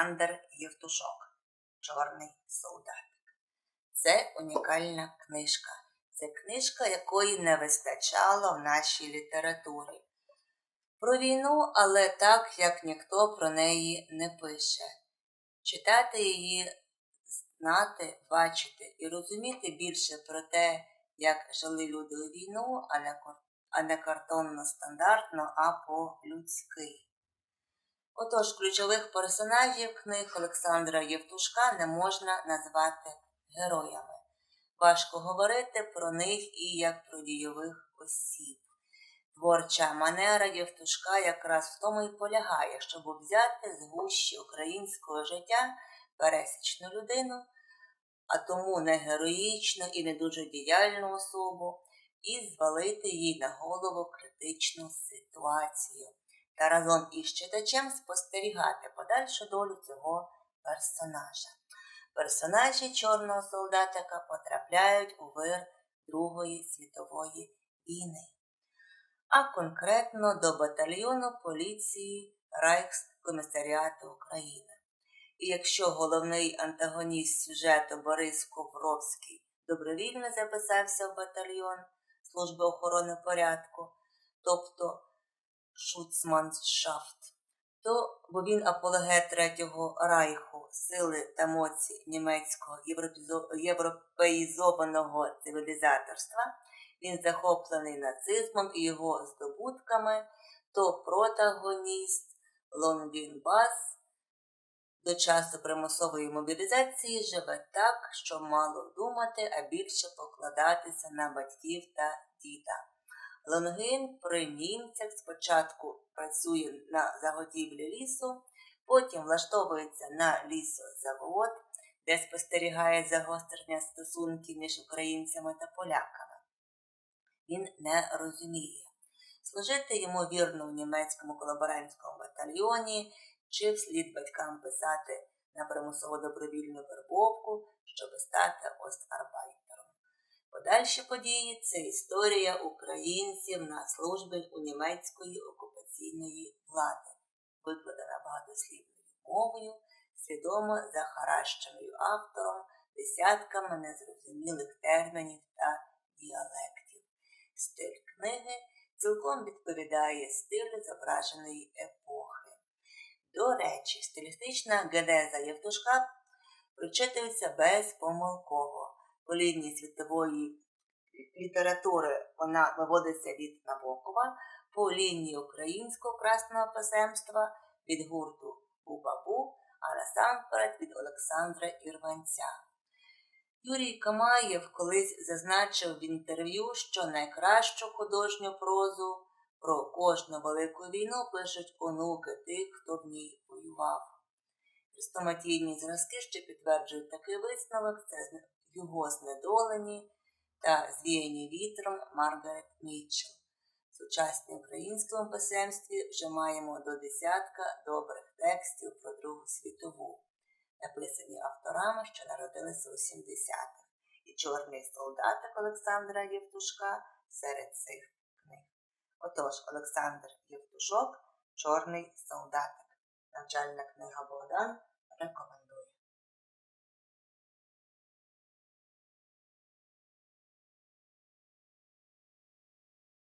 Олександр Євтушок Чорний солдатик. Це унікальна книжка. Це книжка, якої не вистачало в нашій літературі. Про війну, але так, як ніхто про неї не пише. Читати її, знати, бачити і розуміти більше про те, як жили люди у війну, а не, картонно стандартно, а по-людськи. Отож, ключових персонажів книг Олександра Євтушка не можна назвати героями. Важко говорити про них і як про дійових осіб. Творча манера Євтушка якраз в тому й полягає, щоб взяти з гущі українського життя пересічну людину, а тому не героїчну і не дуже діяльну особу, і звалити їй на голову критичну ситуацію та разом із читачем спостерігати подальшу долю цього персонажа. Персонажі чорного солдатика потрапляють у вир Другої світової війни, а конкретно до батальйону поліції Райхскомісаріату України. І якщо головний антагоніст сюжету Борис Ковровський добровільно записався в батальйон Служби охорони порядку, тобто Шуцманшафт, то бо він апологет Третього Райху, сили та моці німецького європеїзованого цивілізаторства, він захоплений нацизмом і його здобутками, то протагоніст Лонгінбас до часу примусової мобілізації живе так, що мало думати, а більше покладатися на батьків та діда. Лонгин при німцях спочатку працює на заготівлі лісу, потім влаштовується на лісозавод, де спостерігає загострення стосунків між українцями та поляками. Він не розуміє. Служити йому вірно в німецькому колаборантському батальйоні, чи вслід батькам писати на примусово добровільну вербовку, щоб стати остарбайтером. Подальші події це історія українців на службі у німецької окупаційної влади, викладена багатослівною мовою, свідомо захаращеною автором десятками незрозумілих термінів та діалектів. Стиль книги цілком відповідає стилю зображеної епохи. До речі, стилістична генеза Євтушка прочитується безпомилково. По лінії світової літератури вона виводиться від Набокова, по лінії українського красного писемства від гурту Бубабу, а насамперед від Олександра Ірванця. Юрій Камаєв колись зазначив в інтерв'ю, що найкращу художню прозу про кожну велику війну пишуть онуки тих, хто в ній воював. Хрестоматійні зразки, що підтверджують такий висновок, це його знедолені та звіяні вітром Маргарет Мітчелл. В сучасній українському писемстві вже маємо до десятка добрих текстів про Другу світову, написані авторами, що народилися у 70-х, і чорний солдатик Олександра Євтушка серед цих книг. Отож, Олександр Євтушок, Чорний солдатик. Навчальна книга Богдан рекомендує.